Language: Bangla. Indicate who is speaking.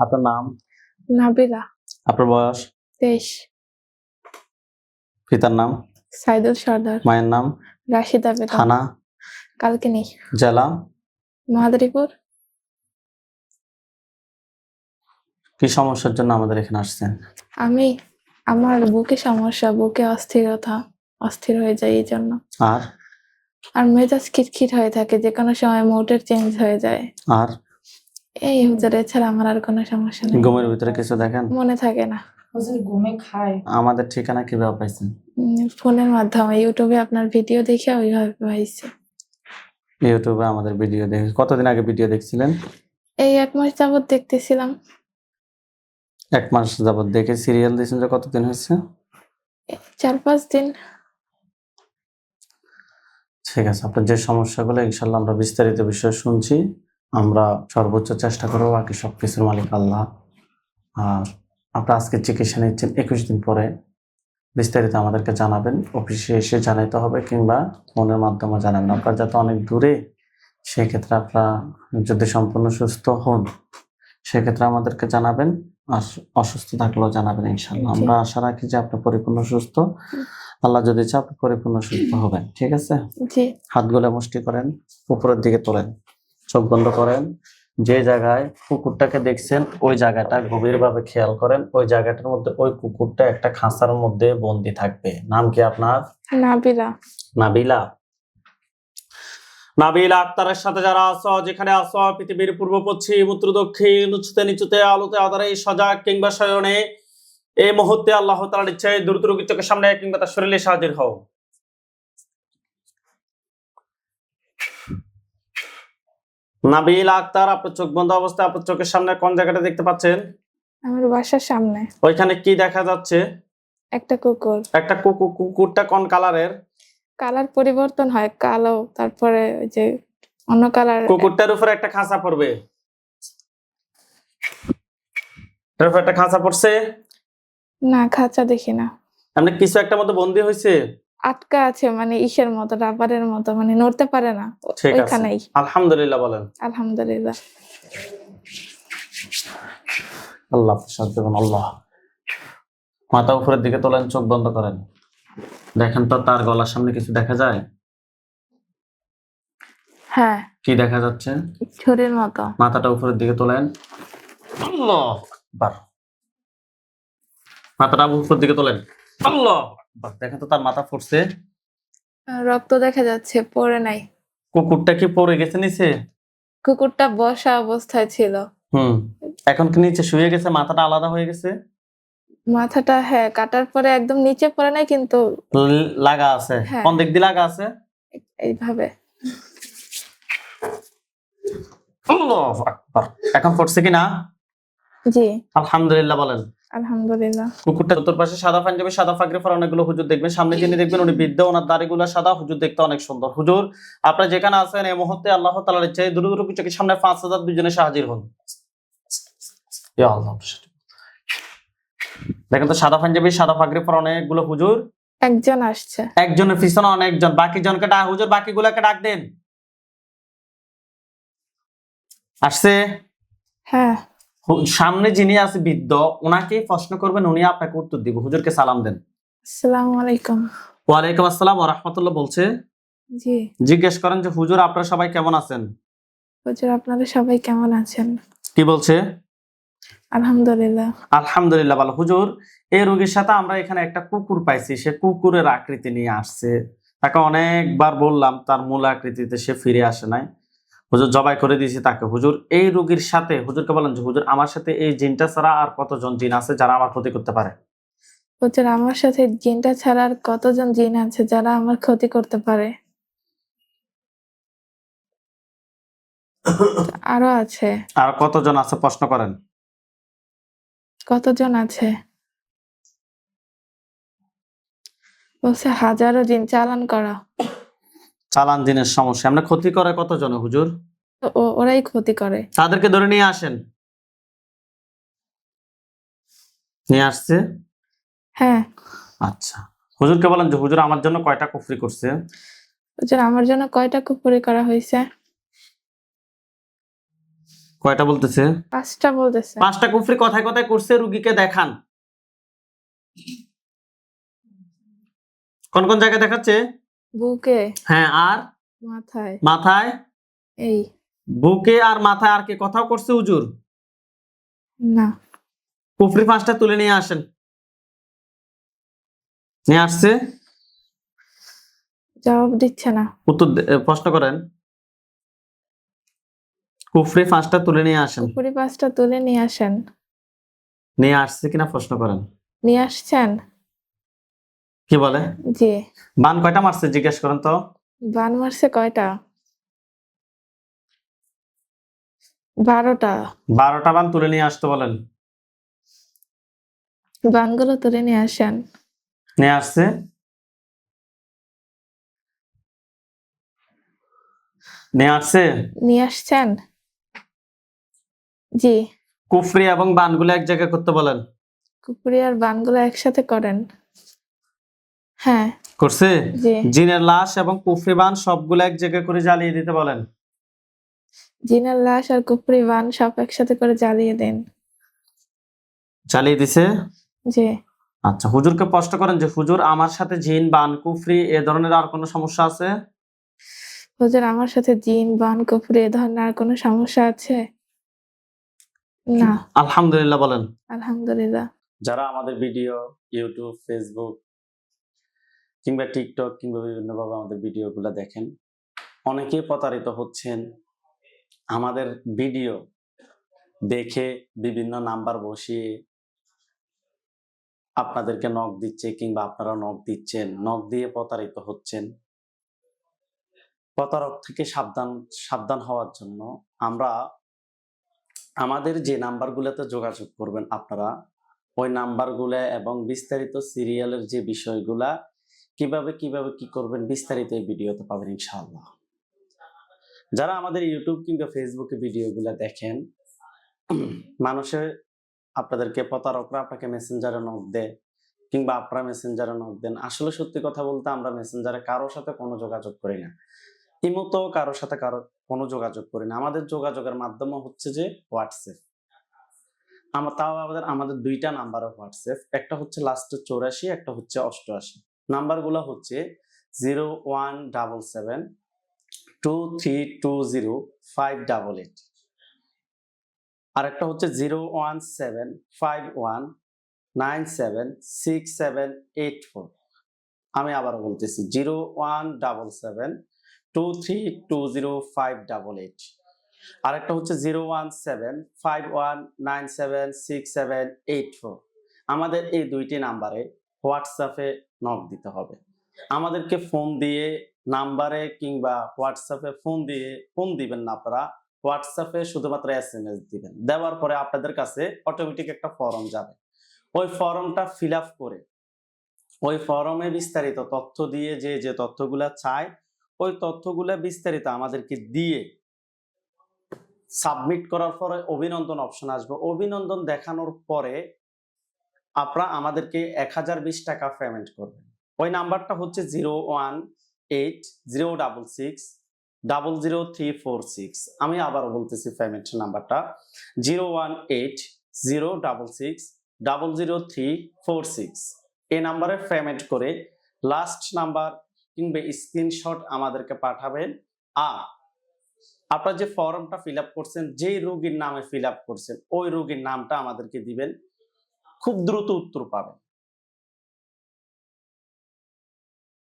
Speaker 1: আপনার নাম?
Speaker 2: নাবিলা।
Speaker 1: আপনার বয়স?
Speaker 2: তেইশ।
Speaker 1: পিতার নাম?
Speaker 2: সাইদুল সর্দার।
Speaker 1: মায়ের নাম?
Speaker 2: রাশিদা বেগম।
Speaker 1: থানা?
Speaker 2: কালকিনি
Speaker 1: জেলা?
Speaker 2: মাদারীপুর
Speaker 1: কি সমস্যার জন্য আমাদের এখানে আসছেন?
Speaker 2: আমি আমার বুকে সমস্যা বুকে অস্থিরতা অস্থির হয়ে যায় এই জন্য।
Speaker 1: আর?
Speaker 2: আর মেজাজ খিটখিট হয়ে থাকে যে কোনো সময় মোটের চেঞ্জ হয়ে যায়।
Speaker 1: আর?
Speaker 2: এই হুজুর এছাড়া আমার আর কোনো সমস্যা নেই।
Speaker 1: ঘুমের ভিতরে কিছু দেখেন?
Speaker 2: মনে থাকে না।
Speaker 3: হুজুর ঘুমে খায়।
Speaker 1: আমাদের ঠিকানা কীভাবে পাইছেন?
Speaker 2: ফোনের মাধ্যমে ইউটিউবে আপনার ভিডিও দেখে ওইভাবে পাইছি।
Speaker 1: ইউটিউবে আমাদের ভিডিও দেখে কতদিন আগে ভিডিও দেখছিলেন?
Speaker 2: এই এক মাস যাবত দেখতেছিলাম।
Speaker 1: এক মাস যাবত দেখে সিরিয়াল দিয়েছেন যে কতদিন হয়েছে?
Speaker 2: চার পাঁচ দিন।
Speaker 1: ঠিক আছে আপনার যে সমস্যাগুলো ইনশাল্লাহ আমরা বিস্তারিত বিষয় শুনছি। আমরা সর্বোচ্চ চেষ্টা করব বাকি সবকিছুর মালিক আল্লাহ। আর আপনার আজকে চিকিৎসা নিচ্ছেন একুশ দিন পরে। বিস্তারিত আমাদেরকে জানাবেন। অফিসে এসে জানাইতে হবে কিংবা ফোনের মাধ্যমে জানাবেন। আপনার যাতে অনেক দূরে সেক্ষেত্রে আপনারা যদি সম্পূর্ণ সুস্থ হন সেক্ষেত্রে আমাদেরকে জানাবেন। আর অসুস্থ থাকলেও জানাবেন ইনশাল্লাহ আমরা আশা রাখি যে আপনি পরিপূর্ণ সুস্থ। আল্লাহ যদি চায় আপনি পরিপূর্ণ সুস্থ হবেন ঠিক আছে? হাতগুলো মুষ্টি করেন উপরের দিকে তোলেন। চোখ বন্ধ করেন। যে জায়গায় কুকুরটাকে দেখছেন ওই জায়গাটা গভীরভাবে খেয়াল করেন। ওই জায়গাটার মধ্যে ওই কুকুরটা একটা খাঁচার মধ্যে বন্দি থাকবে। নাম কি আপনার?
Speaker 2: নাবিলা।
Speaker 1: নাবিলা। নাবিলা আক্তারের সাথে যারা আছো যেখানে আছো পৃথিবীর পূর্ব পশ্চিম উত্তর দক্ষিণ উঁচুতে নিচুতে আলোতে আধারে সজাগ কিংবা শয়নে এই মুহূর্তে আল্লাহ তালার ইচ্ছায় দ্রুত রোগীর চোখের সামনে কিংবা তার শরীরে হাজির হও নাবিল আক্তার আপনার চোখ বন্ধ অবস্থায় আপনার চোখের সামনে কোন জায়গাটা দেখতে পাচ্ছেন?
Speaker 2: আমার বাসার সামনে।
Speaker 1: ওইখানে কি দেখা যাচ্ছে?
Speaker 2: একটা কুকুর।
Speaker 1: একটা কুকুর কুকুরটা কোন কালারের?
Speaker 2: কালার পরিবর্তন হয় কালো তারপরে ওই যে অন্য কালার।
Speaker 1: কুকুরটার উপরে একটা খাঁচা পড়বে। এটার উপরে একটা খাঁচা পড়ছে?
Speaker 2: না খাঁচা দেখি না।
Speaker 1: এমনি কিছু একটা মতো বন্দি হয়েছে?
Speaker 2: আটকা আছে মানে ইসের মতো রাবারের মতো মানে নড়তে পারে না। ওইখানেই।
Speaker 1: আলহামদুলিল্লাহ বলেন।
Speaker 2: আলহামদুলিল্লাহ।
Speaker 1: আল্লাহ প্রসাদ দেবেন আল্লাহ। মাথা উপরের দিকে তোলেন চোখ বন্ধ করেন। দেখেন তো তার গলার সামনে কিছু দেখা যায়?
Speaker 2: হ্যাঁ।
Speaker 1: কি দেখা যাচ্ছে?
Speaker 2: ছুরির মতো।
Speaker 1: মাথাটা উপরের দিকে তোলেন। আল্লাহ। মাথাটা উপরের দিকে তোলেন। আল্লাহ। দেখেন তো তার মাথা ফুটছে।
Speaker 2: রক্ত দেখা যাচ্ছে পড়ে নাই।
Speaker 1: কুকুরটা কি পড়ে গেছে নিচে?
Speaker 2: কুকুরটা বসা অবস্থায় ছিল।
Speaker 1: হুম এখন কি নিচে শুয়ে গেছে? মাথাটা আলাদা হয়ে গেছে?
Speaker 2: মাথাটা হ্যাঁ কাটার পরে একদম নিচে পড়ে নাই কিন্তু
Speaker 1: লাগা আছে।
Speaker 2: হ্যাঁ।
Speaker 1: কোন দিক দিয়ে লাগা আছে?
Speaker 2: এইভাবে।
Speaker 1: এখন পড়ছে কি না
Speaker 2: জি।
Speaker 1: আলহামদুলিল্লাহ বলেন।
Speaker 2: আলহামদুলিল্লাহ।
Speaker 1: কুকুরটা উত্তর পাশে সাদা পাঞ্জাবি সাদা ফাগরি পরা অনেকগুলো হুজুর দেখবেন। সামনে যিনি দেখবেন উনি বৃদ্ধ ওনার দাড়িগুলো সাদা হুজুর দেখতে অনেক সুন্দর। হুজুর আপনারা যেখানে আছেন এই মুহূর্তে আল্লাহ তালার ইচ্ছায় দ্রুত দ্রুত চোখের সামনে পাঁচ হাজার দুজনে হাজির হন। ইয়া আল্লাহ। দেখেন তো সাদা পাঞ্জাবি সাদা ফাগরি পরা অনেকগুলো হুজুর।
Speaker 2: একজন আসছে।
Speaker 1: একজনের পিছনে অনেকজন। বাকি জনকে ডাক হুজুর বাকি গুলাকে ডাক দেন। আসছে?
Speaker 2: হ্যাঁ।
Speaker 1: সামনে যিনি আছে বৃদ্ধ ওনাকে প্রশ্ন করবেন উনি আপনাকে উত্তর দিব। হুজুরকে সালাম দেন।
Speaker 2: আসসালামু আলাইকুম।
Speaker 1: ওয়ালাইকুম আসসালাম ওয়া রাহমাতুল্লাহ বলছে।
Speaker 2: জি।
Speaker 1: জিজ্ঞেস করেন যে হুজুর আপনারা সবাই কেমন আছেন?
Speaker 2: হুজুর আপনারা সবাই কেমন আছেন?
Speaker 1: কি বলছে?
Speaker 2: আলহামদুলিল্লাহ।
Speaker 1: আলহামদুলিল্লাহ ভালো। হুজুর এই রোগীর সাথে আমরা এখানে একটা কুকুর পাইছি সে কুকুরের আকৃতি নিয়ে আসছে। তাকে অনেকবার বললাম তার মূল আকৃতিতে সে ফিরে আসে নাই। হুজুর জবাই করে দিয়েছি তাকে। হুজুর এই রোগীর সাথে হুজুরকে বলেন যে হুজুর আমার সাথে এই জিনটা ছাড়া আর কতজন জিন আছে যারা আমার ক্ষতি করতে পারে?
Speaker 2: হুজুর আমার সাথে জিনটা ছাড়া আর কতজন জিন আছে যারা আমার ক্ষতি করতে পারে? আরও আছে।
Speaker 1: আর কতজন আছে প্রশ্ন করেন।
Speaker 2: কতজন আছে? বলছে হাজারো জিন চালান করা।
Speaker 1: চালান দিনের সমস্যা। আমরা ক্ষতি করে কতজনে হুজুর?
Speaker 2: ওরাই ক্ষতি করে।
Speaker 1: তাদেরকে ধরে নিয়ে আসেন। নিয়ে আসছে?
Speaker 2: হ্যাঁ।
Speaker 1: আচ্ছা। হুজুরকে বলেন যে হুজুর আমার জন্য কয়টা কুফরি করছে?
Speaker 2: হুজুর আমার জন্য কয়টা কুপুরি করা হয়েছে?
Speaker 1: কয়টা বলতেছে?
Speaker 2: পাঁচটা বলতেছে।
Speaker 1: পাঁচটা কুফরি কথায় কথায় করছে রুগীকে দেখান। কোন কোন জায়গায় দেখাচ্ছে?
Speaker 2: বুকে
Speaker 1: হ্যাঁ আর?
Speaker 2: মাথায়।
Speaker 1: মাথায়?
Speaker 2: এই।
Speaker 1: বুকে আর মাথায় আর কি? কথাও করছে হুজুর?
Speaker 2: না।
Speaker 1: কুফরি পাঁচটা তুলে নিয়ে আসেন। নিয়ে আসছে?
Speaker 2: জবাব দিচ্ছে না।
Speaker 1: উত্তর প্রশ্ন করেন। কুফরি পাঁচটা তুলে নিয়ে আসেন।
Speaker 2: পুকুরি পাঁচটা তুলে নিয়ে আসেন।
Speaker 1: নিয়ে আসছে কিনা প্রশ্ন করেন।
Speaker 2: নিয়ে আসছেন?
Speaker 1: কি বলে?
Speaker 2: জি।
Speaker 1: বান কয়টা মারছে জিজ্ঞেস করেন তো।
Speaker 2: বান মারছে কয়টা? বারোটা।
Speaker 1: বারোটা বান তুলে নিয়ে আসতে বলেন।
Speaker 2: বানগুলো তুলে নিয়ে আসেন।
Speaker 1: নিয়ে আসছে। নিয়ে আসছে?
Speaker 2: নিয়ে আসছেন? জি।
Speaker 1: কুফরি এবং বানগুলো এক জায়গায় করতে বলেন।
Speaker 2: কুকুরি আর বানগুলো একসাথে করেন। হ্যাঁ।
Speaker 1: করছে? জিনের লাশ এবং কুফরি বান সবগুলো এক জায়গায় করে জ্বালিয়ে দিতে বলেন।
Speaker 2: জিনের লাশ আর কুপুরি বান সব একসাথে করে জ্বালিয়ে দেন।
Speaker 1: জ্বালিয়ে দিছে?
Speaker 2: জি।
Speaker 1: আচ্ছা হুজুরকে প্রশ্ন করেন যে হুজুর আমার সাথে জিন বান কুফরি এ ধরনের আর কোনো সমস্যা আছে?
Speaker 2: হুজুর আমার সাথে জিন বান কুফরি এ ধরনের আর কোনো সমস্যা আছে? না।
Speaker 1: আলহামদুলিল্লাহ বলেন।
Speaker 2: আলহামদুলিল্লাহ।
Speaker 1: যারা আমাদের ভিডিও ইউটিউব ফেসবুক কিংবা টিকটক কিংবা বিভিন্নভাবে আমাদের ভিডিওগুলো দেখেন অনেকে প্রতারিত হচ্ছেন। আমাদের ভিডিও দেখে বিভিন্ন নাম্বার বসিয়ে আপনাদেরকে নখ দিচ্ছে কিংবা আপনারা নখ দিচ্ছেন নখ দিয়ে প্রতারিত হচ্ছেন। প্রতারক থেকে সাবধান সাবধান হওয়ার জন্য আমরা আমাদের যে নাম্বারগুলোতে যোগাযোগ করবেন আপনারা, ওই নাম্বারগুলো এবং বিস্তারিত সিরিয়ালের যে বিষয়গুলা কীভাবে কীভাবে, কি করবেন বিস্তারিত এই ভিডিওতে পাবেন ইনশাআল্লাহ। যারা আমাদের ইউটিউব কিংবা ফেসবুকে ভিডিওগুলো দেখেন মানুষে আপনাদেরকে প্রতারকরা আপনাকে মেসেঞ্জারে নক দেয় কিংবা আপনারা মেসেঞ্জারে নক দেন। আসলে সত্যি কথা বলতে আমরা মেসেঞ্জারে কারোর সাথে কোনো যোগাযোগ করি না। ইমতো কারোর সাথে কারও, কোনো যোগাযোগ করি না। আমাদের যোগাযোগের মাধ্যম হচ্ছে যে হোয়াটসঅ্যাপ আমার তাও আমাদের আমাদের দুইটা নাম্বার হোয়াটসঅ্যাপ একটা হচ্ছে লাস্টে চৌরাশি, একটা হচ্ছে অষ্টআশি। নাম্বারগুলো হচ্ছে zero one double seven two three two zero five double eight আর একটা হচ্ছে zero one seven five one nine seven six seven eight four আমি আবারও বলতেছি zero one double seven two three two zero five double eight আরেকটা হচ্ছে zero one seven five one nine seven six seven eight four আমাদের এই দুইটি নাম্বারে হোয়াটসঅ্যাপে নক দিতে হবে। আমাদেরকে ফোন দিয়ে নাম্বারে কিংবা হোয়াটসঅ্যাপে ফোন দিয়ে ফোন দিবেন না আপনারা। হোয়াটসঅ্যাপে শুধুমাত্র এস এম এস দিবেন। দেওয়ার পরে আপনাদের কাছে অটোমেটিক একটা ফর্ম যাবে। ওই ফর্মটা ফিল আপ করে, ওই ফর্মে বিস্তারিত তথ্য দিয়ে যে যে তথ্যগুলা চায়, ওই তথ্যগুলা বিস্তারিত আমাদেরকে দিয়ে সাবমিট করার পরে অভিনন্দন অপশন আসবে। অভিনন্দন দেখানোর পরে আপনারা আমাদেরকে এক হাজার বিশ টাকা পেমেন্ট করবেন। ওই নাম্বারটা হচ্ছে zero one eight zero double six double zero three four six আমি আবারও বলতেছি পেমেন্ট নাম্বারটা। Zero one eight zero double six double zero three four six এই নাম্বারে পেমেন্ট করে লাস্ট নাম্বার কিংবা স্ক্রিনশট আমাদেরকে পাঠাবেন। আর আপনার যে ফর্মটা ফিল করছেন, যেই রোগীর নামে ফিল করছেন, ওই রোগীর নামটা আমাদেরকে দিবেন। খুব দ্রুত উত্তর পাবেন।